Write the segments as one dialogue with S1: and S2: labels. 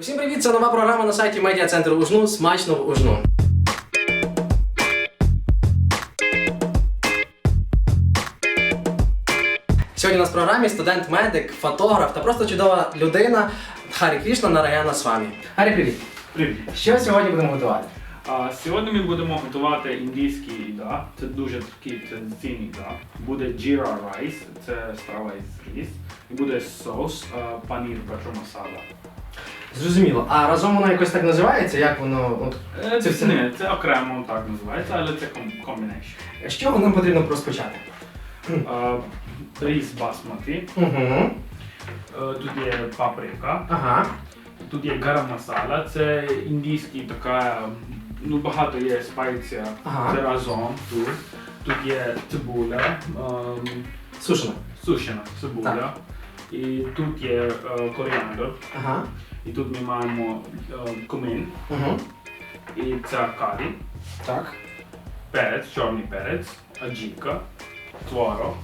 S1: Усім привіт! Це нова програма на сайті медіа центру Ужну. Смачно в Ужну. Сьогодні у нас в програмі студент-медик, фотограф та просто чудова людина Харі Крішна Нараяна Свамі. Харі, привіт!
S2: Привіт.
S1: Що сьогодні будемо готувати?
S2: А, сьогодні ми будемо готувати індійський їда. Це дуже такий традиційний їда. Буде джіра райс, це страва із рис. І буде соус а, панір баджо масала.
S1: Зрозуміло. А разом воно якось так називається? Як воно? От,
S2: Е,
S1: Це все-
S2: не, це окремо так називається, але це ком- комбінейшн.
S1: з чого нам потрібно розпочати?
S2: А, Рис басмати,
S1: Угу.
S2: Е, тут є паприка,
S1: Ага.
S2: тут є гарам масала, це індійський така, ну багато є спеція,
S1: Ага.
S2: це разом тут. Тут є цибуля, ем,
S1: Сушено.
S2: сушена цибуля.
S1: Так.
S2: І тут є е, коріандр,
S1: Ага.
S2: і тут ми маємо е, кумин,
S1: Угу.
S2: і це карі,
S1: Так.
S2: перець, чорний перець, аджіка, творог.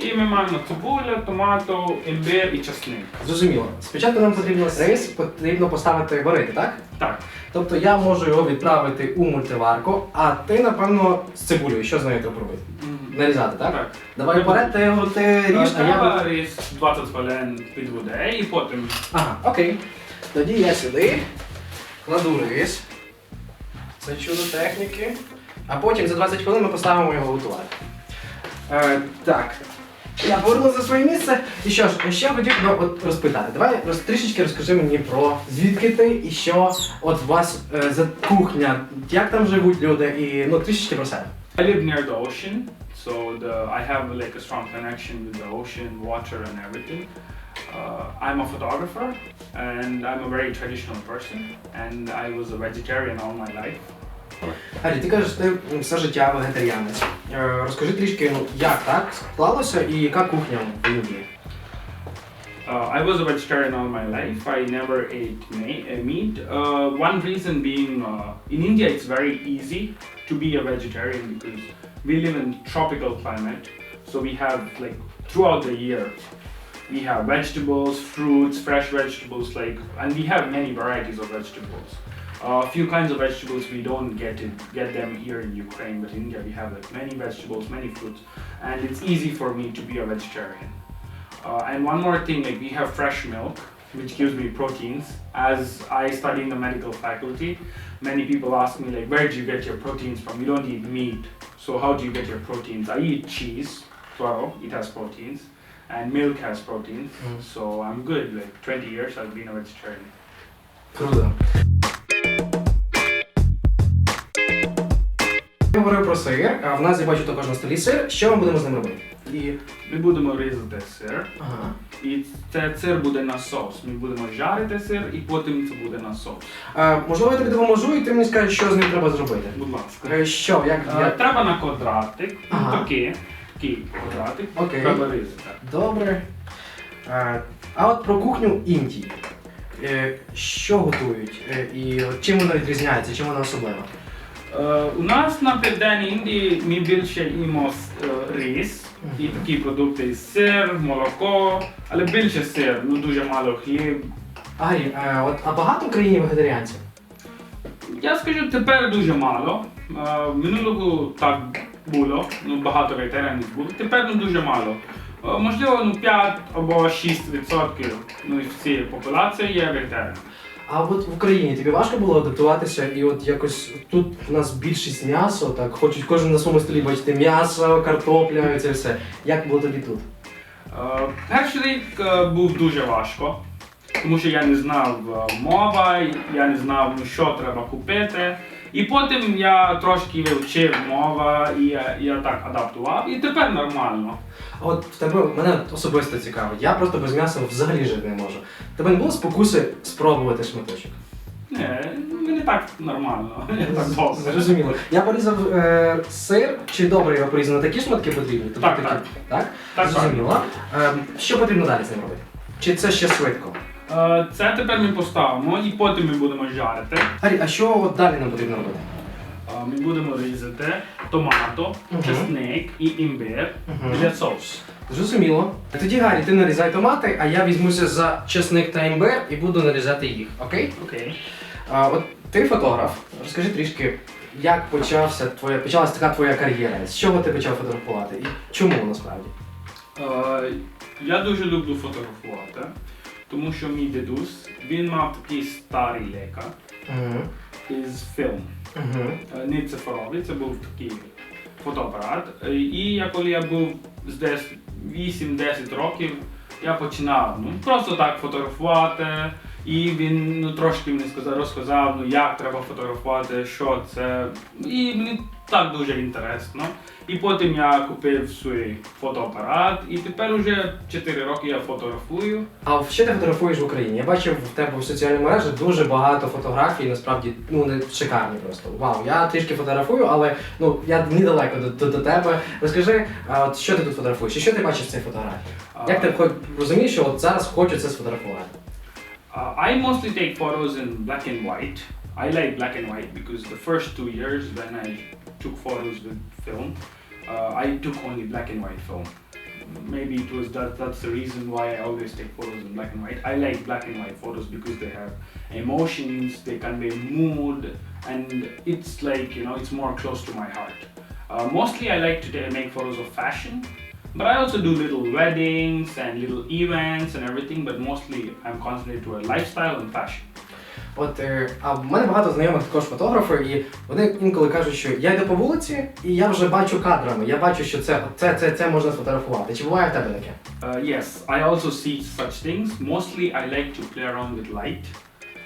S2: І ми маємо цибуля, томато, імбир і часник.
S1: Зрозуміло. Спочатку нам потрібно рис, потрібно поставити варити, так?
S2: Так,
S1: Тобто я можу його відправити у мультиварку, а ти, напевно, з цибулею. Що з нею треба робити? Нарізати, так?
S2: так.
S1: Давай вперед, ти, ти ріж, а я.
S2: Треба
S1: буду-
S2: 20 хвилин під водою і потім
S1: Ага, окей. Тоді я сюди кладу рис. Це чудо техніки. А потім за 20 хвилин ми поставимо його готувати. Е, так. Я повернув за своє місце. І що ж, ще хотів тебе от розпитати. Давай роз, трішечки розкажи мені про звідки ти і що от у вас е, за кухня, як там живуть люди, і ну трішечки про себе.
S2: I live near the ocean, so the I have like a strong connection with the ocean, water, and everything. Uh, I'm a photographer, and I'm a very traditional person, and I was a vegetarian all my life.
S1: Гарі, ти кажеш, ти м, все життя вегетаріанець. Е, розкажи трішки, ну як так склалося і яка кухня в Індії?
S2: Uh, I was a vegetarian all my life. I never ate ma- uh, meat. Uh, one reason being, uh, in India, it's very easy to be a vegetarian because we live in tropical climate. So we have like throughout the year, we have vegetables, fruits, fresh vegetables, like, and we have many varieties of vegetables. A few kinds of vegetables we don't get it, get them here in Ukraine, but in India we have like many vegetables, many fruits, and it's easy for me to be a vegetarian. Uh, and one more thing, like we have fresh milk, which gives me proteins. As I study in the medical faculty, many people ask me like, where do you get your proteins from? You don't eat meat, so how do you get your proteins? I eat cheese, well, it has proteins, and milk has proteins.
S1: Mm.
S2: So I'm good. Like 20 years, I've been a vegetarian.
S1: Круто. Я говорив про сир, а в нас я бачу також на столі сир. Що ми будемо з ним робити?
S2: І ми будемо різати сир,
S1: Ага.
S2: і це сир буде на соус. Ми будемо жарити сир, і потім це буде на соус.
S1: Е, можливо, я тобі допоможу, і ти мені скажеш, що з ним треба зробити.
S2: Будь ласка.
S1: Е, що, як,
S2: Е,
S1: як?
S2: Треба на квадратик,
S1: Ага.
S2: ну, такий, такий квадратик.
S1: Окей.
S2: Треба різати.
S1: Добре. Е, а от про кухню Індії. Е, що готують? Е, і от чим вона відрізняється, чим вона особлива?
S2: Е, у нас на південній Індії ми більше їмо е, рис і такі продукти сир, молоко, але більше сир, ну дуже мало хліб.
S1: Арі, е, от, а багато в країні вегетаріанців?
S2: Я скажу, тепер дуже мало. Е, Минулого так було, ну багато ветеранів було. Тепер ну дуже мало. Е, Можливо, ну 5 або 6 відсотків ну, із всієї популяції є ветеранами.
S1: А от в Україні тобі важко було адаптуватися, і от якось тут в нас більшість м'ясо, так хочуть кожен на своєму столі бачити м'ясо, картопля це все. Як було тобі тут?
S2: Е, Перший рік е, був дуже важко, тому що я не знав е, мова, я не знав, що треба купити. І потім я трошки вивчив мова і я, я так адаптував, і тепер нормально.
S1: А от в тебе мене особисто цікавить. Я просто без м'яса взагалі жити не можу. Тебе не було спокуси спробувати шматочок?
S2: Ні, мені так нормально. Я так добре.
S1: Зрозуміло. Я порізав е, сир, чи добре його порізано? Такі шматки потрібні? Тобто
S2: Так,
S1: такі?
S2: так.
S1: так?
S2: Так,
S1: Зрозуміло. Е, що потрібно далі з ним робити? Чи це ще швидко?
S2: Е, Це тепер ми поставимо і потім ми будемо жарити.
S1: Арі, а що от далі нам потрібно робити?
S2: Е, Е, Ми будемо різати томато,
S1: Мгм.
S2: чесник і імбир
S1: Мгм.
S2: для соусу.
S1: Зрозуміло. Тоді, Гаррі, ти нарізай томати, а я візьмуся за чесник та імбир і буду нарізати їх. Окей?
S2: Окей.
S1: А, от ти фотограф. Розкажи трішки, як почався твоя почалася така твоя кар'єра? З чого ти почав фотографувати? І чому насправді?
S2: Е, Я дуже люблю фотографувати, тому що мій дідусь, він мав такий старий лека
S1: Угу.
S2: із фільм.
S1: Угу.
S2: Е, Не цифровий, це був такий фотоапарат. Е, І я коли я був з десь 8-10 років, я починав ну, просто так фотографувати. І він ну, трошки мені сказав, розказав, ну як треба фотографувати, що це. І мені так дуже інтересно. І потім я купив свій фотоапарат, і тепер уже 4 роки я фотографую.
S1: А що ти фотографуєш в Україні? Я бачив в тебе в соціальній мережі дуже багато фотографій, насправді ну не шикарні просто. Вау, я трішки фотографую, але ну я недалеко до, до, до тебе. Розкажи, а, от що ти тут фотографуєш? І що ти бачиш в цій фотографії? Як ти хоч розумієш, що от зараз хочу це сфотографувати?
S2: Uh, I mostly take photos in black and white. I like black and white because the first two years when I took photos with film, uh, I took only black and white film. Maybe it was that that's the reason why I always take photos in black and white. I like black and white photos because they have emotions, they convey mood, and it's like you know it's more close to my heart. Uh, mostly I like to make photos of fashion, but I also do little weddings and little events and everything, but mostly I'm concentrated to a lifestyle and fashion.
S1: От е, а в мене багато знайомих також фотографи, і вони інколи кажуть, що я йду по вулиці, і я вже бачу кадрами. Я бачу, що це це, це, це можна сфотографувати. Чи буває в тебе таке?
S2: Uh, yes, I also see such things. Mostly I like to play around with light.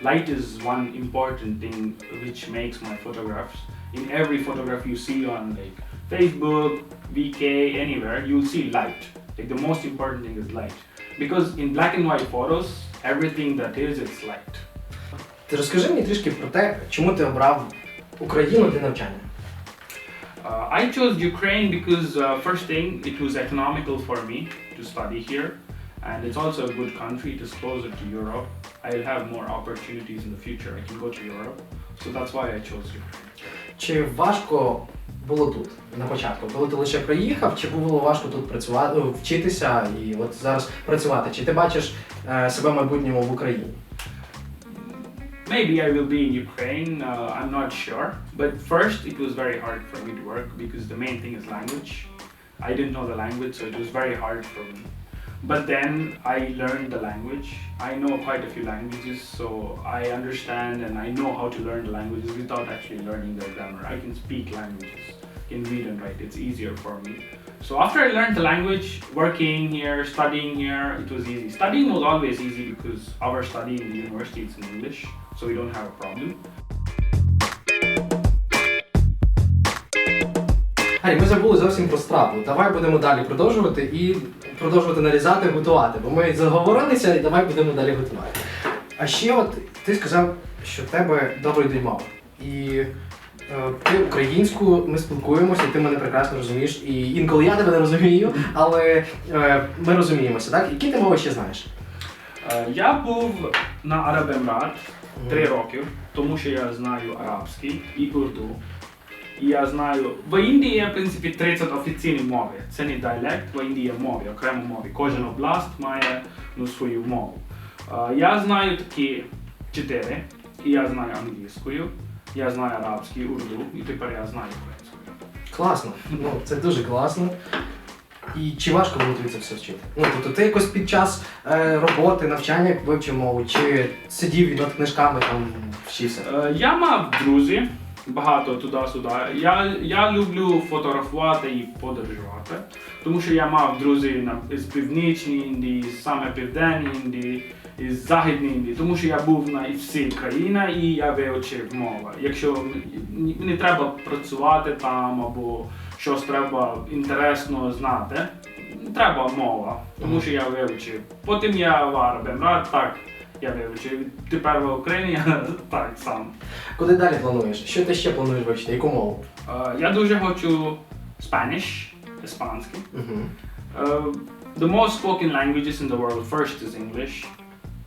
S2: Light is one important thing which makes my photographs. In every photograph you see on like Facebook, VK, anywhere, you'll see light. Like the most important thing is light. Because in black and white photos, everything that is, it's light.
S1: Ти розкажи мені трішки про те, чому ти обрав Україну для навчання.
S2: Uh, I chose Ukraine because uh, first thing it was economical for me to study here, and it's also a good country. It is closer to Europe. I'll have more opportunities in the future. I can go to Europe, so that's why I chose Ukraine.
S1: Чи важко було тут на початку, коли ти лише приїхав, чи було важко тут працювати, ну, вчитися і от зараз працювати? Чи ти бачиш е, себе в майбутньому в Україні?
S2: Maybe I will be in Ukraine. Uh, I'm not sure. But first, it was very hard for me to work because the main thing is language. I didn't know the language, so it was very hard for me. But then I learned the language. I know quite a few languages, so I understand and I know how to learn the languages without actually learning their grammar. I can speak languages, can read and write. It's easier for me. So after I learned the language, working here, studying here, it was easy. Studying was always easy because our study in the university is in English, so we don't have a problem.
S1: Гарі, ми забули зовсім про страву. Давай будемо далі продовжувати і продовжувати нарізати, готувати. Бо ми заговорилися і давай будемо далі готувати. А ще от ти сказав, що в тебе добре йдуть мови. І е, ти українську, ми спілкуємося, і ти мене прекрасно розумієш. І інколи я тебе не розумію, але е, ми розуміємося, так? Які ти мови ще знаєш?
S2: Е, Я був на Арабемрат три роки, тому що я знаю арабський і урду. І я знаю, в Індії є, в принципі, 30 офіційні мови. Це не діалект, в Індії є мови, окремо мови. Кожен област має ну, свою мову. Я знаю такі чотири, і я знаю англійською, я знаю арабський, урду, і тепер я знаю українською.
S1: Класно. Ну, це дуже класно. І чи важко було тобі це все вчити? Ну, тобто ти якось під час е, роботи, навчання вивчив мову, чи сидів над книжками там вчився?
S2: Е, Я мав друзі, багато туди-сюди. Я, я люблю фотографувати і подорожувати, тому що я мав друзів на, з Північної Індії, з саме Південної Індії, із Західної Індії, тому що я був на всі країни і я вивчив мову. Якщо м- не треба працювати там або щось треба інтересно знати, треба мова, тому що я вивчив. Потім я в Арабемрат, так, я вивчив. Тепер в Україні я так сам.
S1: Куди далі плануєш? Що ти ще плануєш вивчити? Яку мову?
S2: Е, я дуже хочу Spanish, іспанський.
S1: Угу.
S2: The most spoken languages in the world first is English,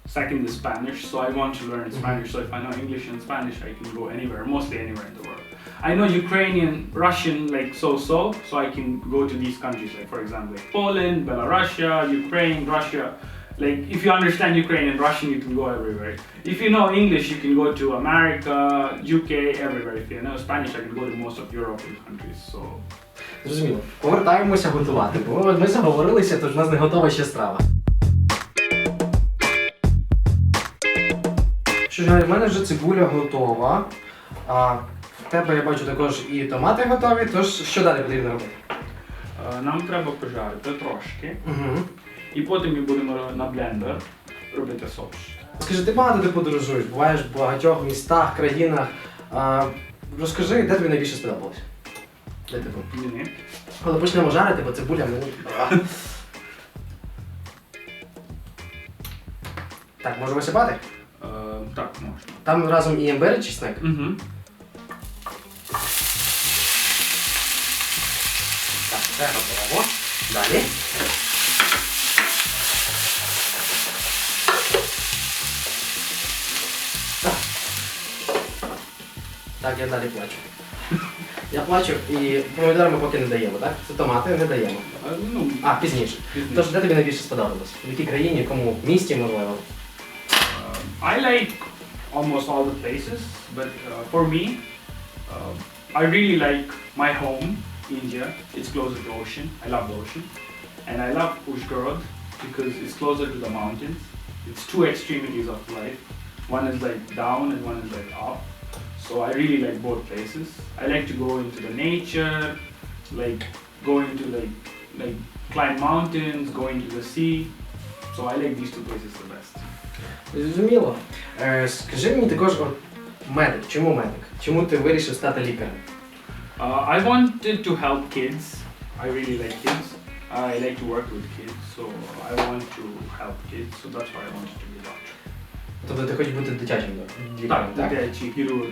S2: Second is Spanish, so I want to learn Spanish. So if I know English and Spanish, I can go anywhere, mostly anywhere in the world. I know Ukrainian, Russian, like so-so, so I can go to these countries, like for example, like Poland, Belarus, Ukraine, Russia. Like if you understand Ukrainian, Russian, you can go everywhere. If you know English, you can go to America, UK, everywhere. If you know Spanish, I can go to most of European countries. So
S1: Зрозуміло. Повертаємося готувати. Бо ми заговорилися, тож у нас не готова ще страва. Що ж, в мене вже цибуля готова. А в тебе я бачу також і томати готові, тож що далі потрібно робити?
S2: е, нам треба пожарити трошки,
S1: Угу.
S2: і потім ми будемо на блендер робити соус.
S1: Скажи, ти багато де подорожуєш, буваєш в багатьох містах, країнах. А, розкажи, де тобі найбільше сподобалось? Де ти був?
S2: Мені.
S1: Коли почнемо жарити, бо цибуля мені. Так, можемо висипати?
S2: Е, так, можна.
S1: Там разом і імбир і чесник.
S2: Угу.
S1: Так, це готово. Далі. Так. Я далі плачу. Я плачу і помідори ми поки не даємо, так? Це томати не даємо.
S2: Е, ну,
S1: А, пізніше.
S2: пізніше.
S1: Тож, де тобі найбільше сподобалось? В якій країні, в якому місті, можливо?
S2: I like almost all the places, but uh, for me, uh, I really like my home, India. It's closer to ocean. I love the ocean, and I love Ushgorod because it's closer to the mountains. It's two extremities of life. One is like down and one is like up. So I really like both places. I like to go into the nature, like going to like like climb mountains, going to the sea. So I like these two places the best.
S1: Зрозуміло. Е, скажи мені також, от, медик. Чому медик? Чому ти вирішив стати лікарем?
S2: Uh, I wanted to help kids. I really like kids. I like to work with kids, so I want to help kids. So that's why I wanted to.
S1: Тобто ти хочеш бути дитячим лікарем, так?
S2: дитячий хірург.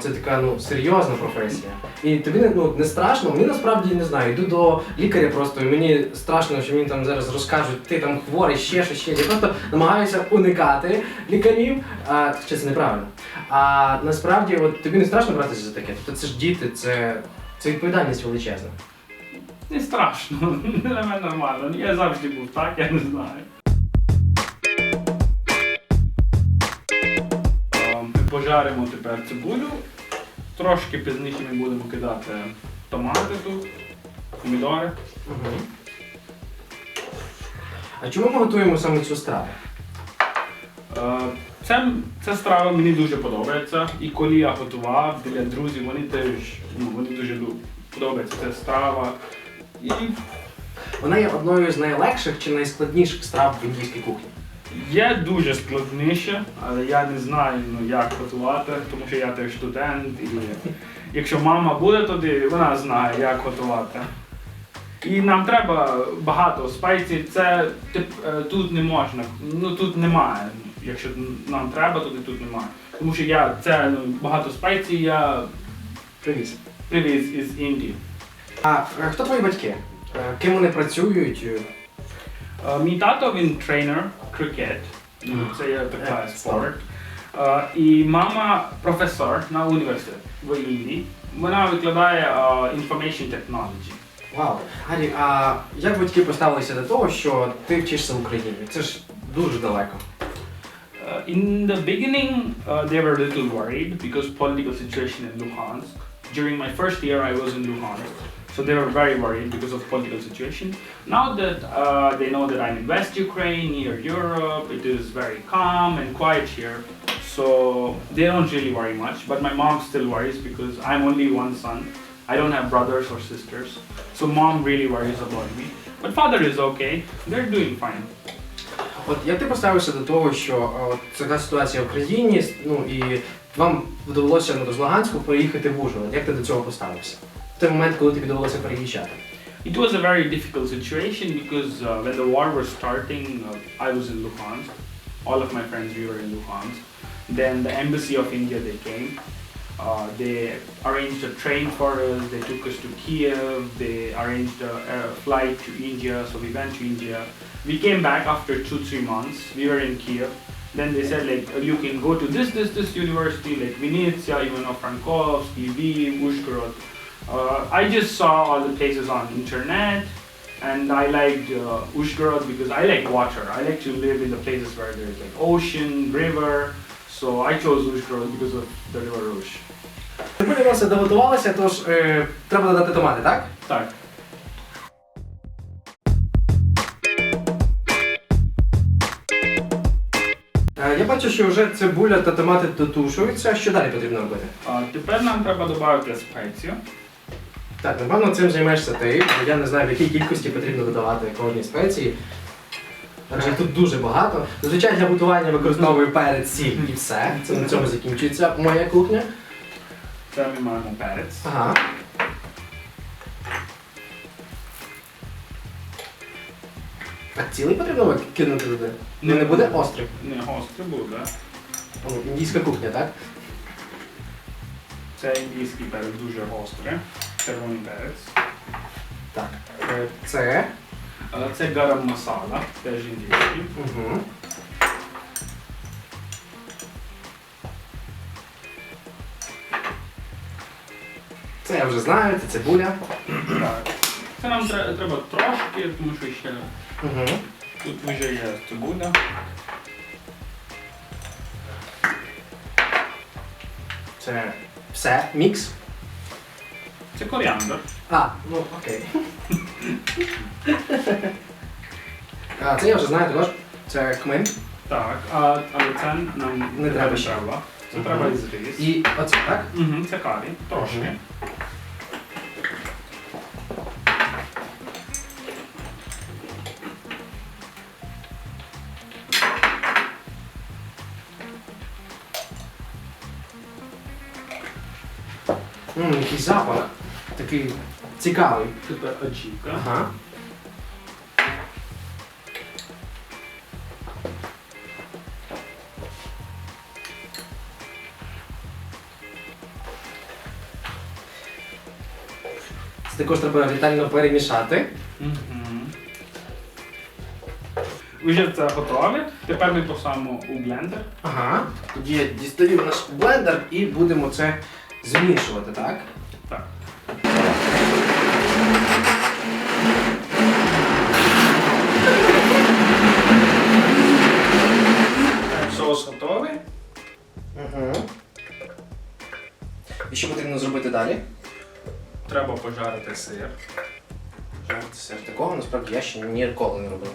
S1: Це така ну серйозна професія. І тобі ну, не страшно, мені насправді не знаю, йду до лікаря просто, і мені страшно, що мені там зараз розкажуть, ти там хворий, ще щось, ще. Я просто намагаюся уникати лікарів, а, чи це неправильно. А насправді, от тобі не страшно братися за таке? Тобто це ж діти, це, це відповідальність величезна.
S2: Не страшно, для мене нормально. Я завжди був так, я не знаю. Пожаримо тепер цибулю. Трошки пізніше ми будемо кидати томати тут, помідори.
S1: Угу. А чому ми готуємо саме цю страву?
S2: Е, Це, ця страва мені дуже подобається. І коли я готував для друзів, вони теж ну, вони дуже подобається ця страва. І
S1: Вона є одною з найлегших чи найскладніших страв в індійській кухні.
S2: Є дуже складніше, але я не знаю ну, як готувати, тому що я теж студент. І якщо мама буде туди, вона знає, як готувати. І нам треба багато спецій. Це тип, е, тут не можна, ну тут немає. Якщо нам треба, то тут немає. Тому що я це ну, багато спецій я
S1: Привіт.
S2: привіз із Індії.
S1: А е, хто твої батьки? Е, Ким вони працюють?
S2: Е, Мій тато він тренер крикет. Ну, Це є така
S1: Е,
S2: спорт. Е, І мама професор на університеті в Індії. Вона викладає е, information technology.
S1: Вау. Гаррі, а як батьки поставилися до того, що ти вчишся в Україні? Це ж дуже далеко.
S2: Uh, in the beginning, uh, they were a little worried because political situation in Luhansk. During my first year, I was in Luhansk, so they were very worried because of political situation. Now that uh, they know that I'm in West Ukraine, near Europe, it is very calm and quiet here, so they don't really worry much. But my mom still worries because I'm only one son. I don't have brothers or sisters, so mom really worries about me. But father is okay; they're doing fine.
S1: От як ти поставився до того, що е, така ситуація в країні, ну і вам довелося ну, з Луганську переїхати в Ужгород. Як ти до цього поставився? В той момент, коли тобі довелося переїжджати.
S2: It was a very difficult situation because uh, when the war was starting, uh, I was in Luhansk. All of my friends we were in Luhansk. Then the embassy of India they came. Uh, they arranged a train for us. They took us to Kiev. They arranged a, a flight to India. So we went to India. We came back after two three months. We were in Kiev. Then they said like uh, you can go to this this this university like Vinnytsia, Ivano-Frankovsk, Lviv, Uzhhorod. Uh, I just saw all the places on internet, and I liked uh, Uzhhorod because I like water. I like to live in the places where there's like ocean, river. So I chose Uzhhorod because of the river Ush.
S1: Ми відноси доготувалися, тож е, треба додати томати, так?
S2: Так.
S1: Е, я бачу, що вже цибуля та томати дотушуються. Що далі потрібно робити?
S2: А тепер нам треба додати спецію.
S1: Так, напевно, цим займешся ти, бо я не знаю, в якій кількості потрібно додавати кожній спеції. Адже тут дуже багато. Зазвичай для готування використовую перець, сіль і все. Це на цьому закінчується моя кухня.
S2: Це ми маємо перець.
S1: Ага. Так, цілий потрібно кинути туди. Ну, не буде острий.
S2: Не гостре буде.
S1: О, Індійська кухня, так?
S2: Це індійський перець дуже гострий. Червоний перець.
S1: Так. Е, Це.
S2: Це гарам масала, теж індійський.
S1: Угу. Це я вже знаю, це цибуля.
S2: Так. Це нам тре- треба трошки, тому що ще
S1: Угу.
S2: тут вже є цибуля.
S1: Це все, мікс.
S2: Це коріандр.
S1: А, ну окей. а, це я вже знаю також. Це кмин.
S2: Так, а, але це нам
S1: Не треба ще.
S2: треба. Це
S1: Мгм.
S2: треба із рис.
S1: І оце, так?
S2: Угу, це карі, трошки.
S1: Мгм. Ммм, який запах. Такий цікавий.
S2: Тепер аджіка.
S1: Ага. Це також треба ретельно перемішати.
S2: Вже це готове. Тепер ми посадимо у блендер.
S1: Ага. Тоді я дістаю наш блендер і будемо це змішувати. Так, що потрібно зробити далі?
S2: Треба пожарити сир.
S1: Жарти сир. Такого насправді я ще ніколи не робив.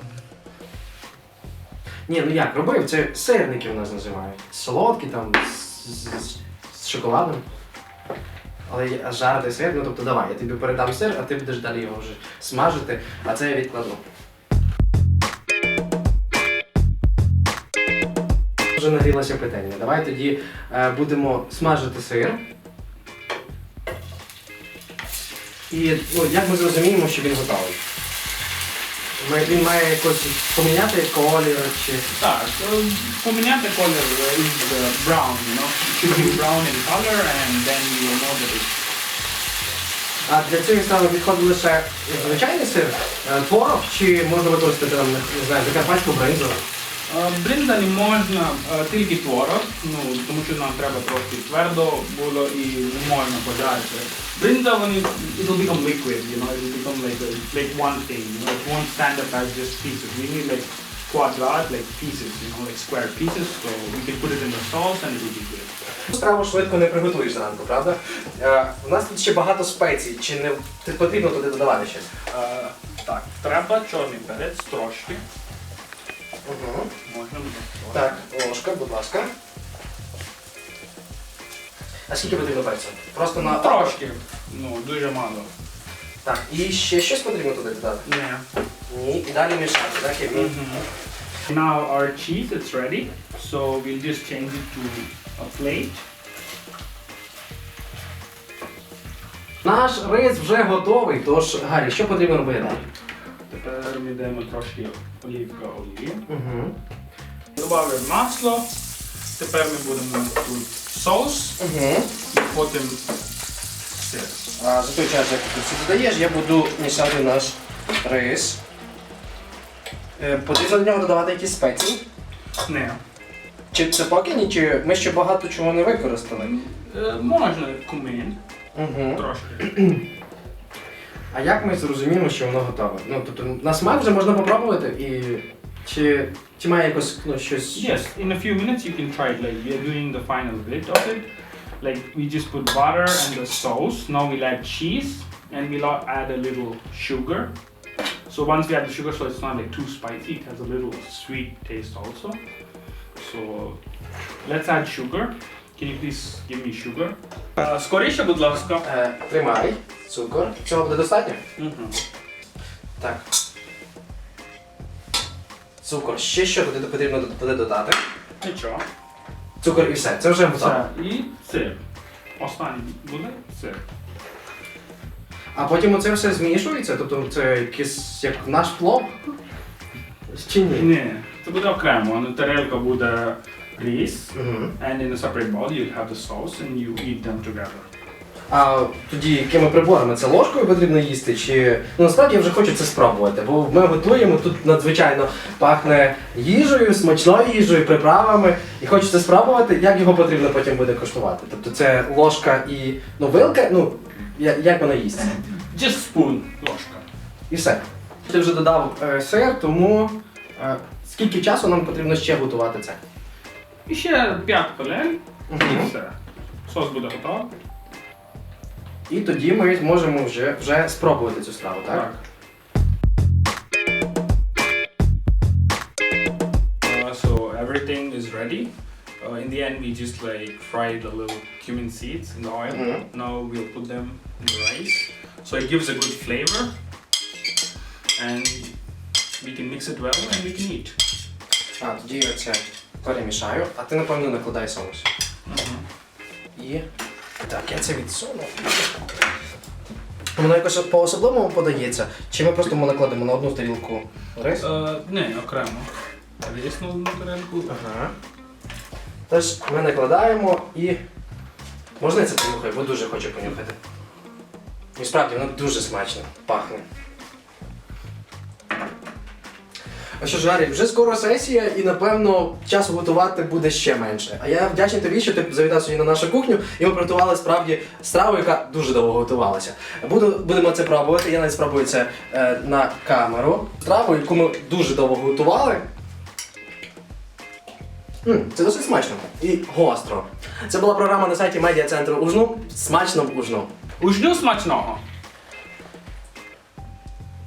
S1: Ні, ну як, робив, це сирники у нас називають. Солодкі там з, з, з шоколадом. Але я- а жарити сир, ну тобто давай, я тобі передам сир, а ти будеш далі його вже смажити, а це я відкладу. Вже нагрілося питання. Давай тоді е, будемо смажити сир. І ну, як ми зрозуміємо, що він готовий? Ми- Він має якось поміняти колір чи.
S2: Так, поміняти колір е, із brown, you know. It should be brown in color and then you will know that it's
S1: А для цього саме підходить лише звичайний сир, е, творог, чи можна використати там, не знаю, закарпатську бринзу?
S2: Е, Бринза не можна е, тільки творог, ну, тому що нам треба трошки твердо було і не можна пожарити. Бринза, вони, it will become liquid, you know, it will become like, a, like one thing, you know, it won't stand up as just pieces. We need like quadrat, like pieces, you know, like square pieces, so we can put it in the sauce and it will be good.
S1: Страву швидко не приготуєш зранку, правда? Е, У нас тут ще багато спецій, чи не ти- потрібно туди додавати ще?
S2: Е, так, треба чорний перець трошки.
S1: Угу. Так, ложка, будь ласка. А скільки потрібно перцю? Просто на
S2: Трошки, ну, дуже мало.
S1: Так, і ще щось потрібно туди додати?
S2: Ні.
S1: Ні, і далі мішати, так? як він?
S2: Now our cheese is ready, so we'll just change it to a plate.
S1: Наш рис вже готовий, тож, Гаррі, що потрібно робити?
S2: Тепер ми даємо трошки олівка олії.
S1: Угу.
S2: Добавимо масло. Тепер ми будемо тут sauce,
S1: Угу.
S2: потім сир.
S1: А за той час, як ти це додаєш, я буду мішати наш рис. Е, Потрібно до нього додавати якісь спеції.
S2: Не.
S1: Чи це поки ні, чи ми ще багато чого не використали?
S2: Е, Можна кумин
S1: Угу.
S2: трошки.
S1: А як ми зрозуміємо, що воно готове? Ну, тобто на смак вже можна попробувати і. Чи, чи має якось ну, щось.
S2: Yes, in a few minutes you can try it. Like we are doing the final bit of it. Like we just put butter and the sauce. Now we'll add cheese and we'll a- add a little sugar. So once we add the sugar, so it's not like too spicy. It has a little sweet taste also. So let's add sugar. Can you please give me sugar? Uh, скоріше, будь ласка.
S1: Е, тримай, цукор. Цього буде достатньо? Так. Цукор. Ще що туди потрібно туди додати?
S2: Нічого.
S1: Цукор і все. Це вже готово.
S2: Це і сир. Останній буде сир.
S1: А потім оце все змішується, тобто це якийсь як наш плов? Чи ні?
S2: Ні, це буде окремо. На тарелка буде рис,
S1: Угу.
S2: and in a separate bowl you have the sauce and you eat them together.
S1: А тоді якими приборами? Це ложкою потрібно їсти? Чи ну насправді я вже хочу це спробувати, бо ми готуємо тут надзвичайно пахне їжею, смачною їжею, приправами, і хочеться спробувати, як його потрібно потім буде коштувати. Тобто це ложка і ну вилка, ну як вона їсться.
S2: Just spoon, ложка.
S1: І все. Ти вже додав е, сир, тому е, скільки часу нам потрібно ще готувати це?
S2: І ще 5 хвилин і все. Соус буде готовий.
S1: І тоді ми зможемо вже, вже спробувати цю страву, так?
S2: Uh, so everything is ready. Uh, in the end, we just like fried the little cumin seeds in the oil.
S1: Mhm.
S2: Now we'll put them in the rice. So it gives a good flavor, and we can mix it well and we can eat.
S1: А, тоді я це перемішаю, а ти напевно накладай соус. І. Так, я це відсуну. Воно якось по-особливому подається, чи ми просто ми накладемо на одну тарілку рис?
S2: Е, не, окремо. Рис на одну тарілку.
S1: Ага. Тож ми накладаємо і. Можна я це понюхаю, бо дуже хочу понюхати. І справді воно дуже смачно пахне. А що ж, Гаррі, вже скоро сесія і напевно часу готувати буде ще менше. А я вдячний тобі, що ти завітав сьогодні на нашу кухню, і ми приготували справді страву, яка дуже довго готувалася. Буду, будемо це пробувати. Я навіть спробую це е, на камеру. Страву, яку ми дуже довго готували. М, це досить смачно і гостро. Це була програма на сайті медіа центру Ужну. Смачно в Ужну.
S2: Ужню смачного!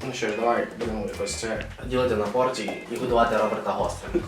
S1: Ну що ж, давай будемо якось це ділити на порції і годувати Роберта гострим.